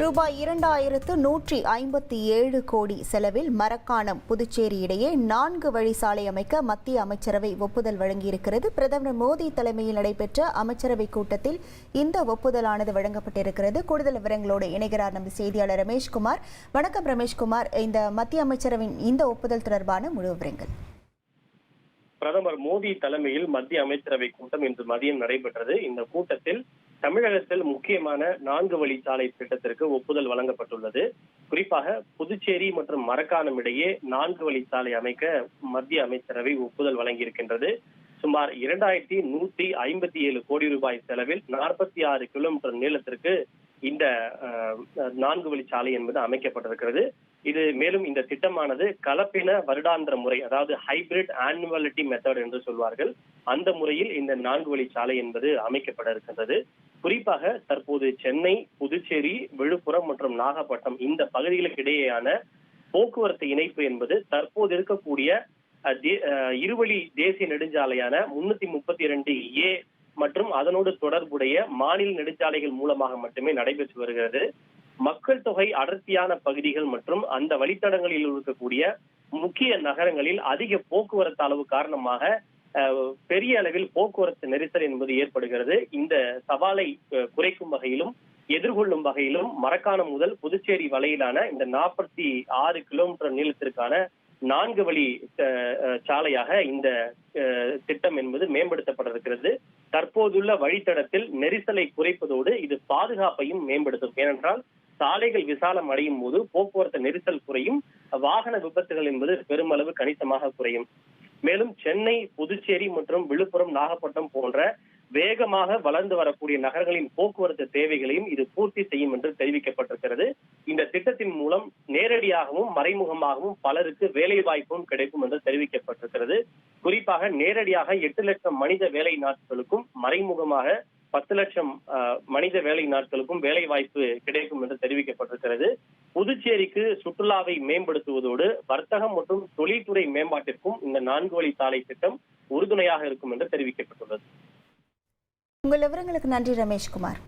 ரூபாய் இரண்டாயிரத்து நூற்றி ஐம்பத்தி ஏழு கோடி செலவில் மரக்காணம் புதுச்சேரி இடையே நான்கு வழி சாலை அமைக்க மத்திய அமைச்சரவை ஒப்புதல் வழங்கியிருக்கிறது. பிரதமர் மோடி தலைமையில் நடைபெற்ற அமைச்சரவை கூட்டத்தில் இந்த ஒப்புதலானது வழங்கப்பட்டிருக்கிறது. கூடுதல் விவரங்களோடு இணைகிறார் நமது செய்தியாளர் ரமேஷ்குமார். வணக்கம் ரமேஷ்குமார். இந்த மத்திய அமைச்சரவின் இந்த ஒப்புதல் தொடர்பான முழு விவரங்கள். பிரதமர் மோடி தலைமையில் மத்திய அமைச்சரவை கூட்டம் இன்று மதியம் நடைபெற்றது. இந்த கூட்டத்தில் தமிழகத்தில் முக்கியமான நான்கு வழிச்சாலை திட்டத்திற்கு ஒப்புதல் வழங்கப்பட்டுள்ளது. குறிப்பாக புதுச்சேரி மற்றும் மரக்காணம் இடையே நான்கு வழிச்சாலை அமைக்க மத்திய அமைச்சரவை ஒப்புதல் வழங்கியிருக்கின்றது. சுமார் இரண்டாயிரத்தி நூத்தி ஐம்பத்தி ஏழு கோடி ரூபாய் செலவில் நாற்பத்தி ஆறு கிலோமீட்டர் நீளத்திற்கு இந்த நான்கு வழிச்சாலை என்பது அமைக்கப்பட்டிருக்கிறது. இது மேலும் இந்த திட்டமானது கலப்பின வருடாந்திர முறை அதாவது ஹைபிரிட் ஆனுவலிட்டி மெத்தட் என்று சொல்வார்கள். அந்த முறையில் இந்த நான்கு வழி சாலை என்பது அமைக்கப்பட இருக்கின்றது. குறிப்பாக தற்போது சென்னை புதுச்சேரி விழுப்புரம் மற்றும் நாகப்பட்டினம் இந்த பகுதிகளுக்கு இடையேயான போக்குவரத்து இணைப்பு என்பது தற்போது இருக்கக்கூடிய இருவழி தேசிய நெடுஞ்சாலையான முன்னூத்தி முப்பத்தி இரண்டு ஏ மற்றும் அதனோடு தொடர்புடைய மாநில நெடுஞ்சாலைகள் மூலமாக மட்டுமே நடைபெற்று வருகிறது. மக்கள் தொகை அடர்த்தியான பகுதிகள் மற்றும் அந்த வழித்தடங்களில் இருக்கக்கூடிய முக்கிய நகரங்களில் அதிக போக்குவரத்து அளவு காரணமாக பெரிய அளவில் போக்குவரத்து நெரிசல் என்பது ஏற்படுகிறது. இந்த சவாலை குறைக்கும் வகையிலும் எதிர்கொள்ளும் வகையிலும் மரக்காணம் முதல் புதுச்சேரி வரையிலான இந்த நாற்பத்தி ஆறு கிலோமீட்டர் நீளத்திற்கான நான்கு வழி அஹ், சாலையாக இந்த அஹ், திட்டம் என்பது மேம்படுத்தப்பட்டிருக்கிறது. தற்போதுள்ள வழித்தடத்தில் நெரிசலை குறைப்பதோடு இது பாதுகாப்பையும் மேம்படுத்தும். ஏனென்றால் சாலைகள் விசாலம் அடையும் போது போக்குவரத்து நெரிசல் குறையும் வாகன விபத்துகள் என்பது பெருமளவு கணிசமாக குறையும். மேலும் சென்னை புதுச்சேரி மற்றும் விழுப்புரம் நாகப்பட்டினம் போன்ற வேகமாக வளர்ந்து வரக்கூடிய நகரங்களின் போக்குவரத்து தேவைகளையும் இது பூர்த்தி செய்யும் என்று தெரிவிக்கப்பட்டிருக்கிறது. இந்த திட்டத்தின் மூலம் நேரடியாகவும் மறைமுகமாகவும் பலருக்கு வேலை வாய்ப்பும் கிடைக்கும் என்று தெரிவிக்கப்பட்டிருக்கிறது. குறிப்பாக நேரடியாக எட்டு லட்சம் மனித வேலை நாட்களுக்கும் மறைமுகமாக பத்து லட்சம் மனித வேலை நாட்களுக்கும் வேலை வாய்ப்பு கிடைக்கும் என்று தெரிவிக்கப்பட்டிருக்கிறது. புதுச்சேரிக்கு சுற்றுலாவை மேம்படுத்துவதோடு வர்த்தகம் மற்றும் தொழில்துறை மேம்பாட்டிற்கும் இந்த நான்கு வழி சாலை திட்டம் உறுதுணையாக இருக்கும் என்று தெரிவிக்கப்பட்டுள்ளது. உங்கள் விவரங்களுக்கு நன்றி ரமேஷ்குமார்.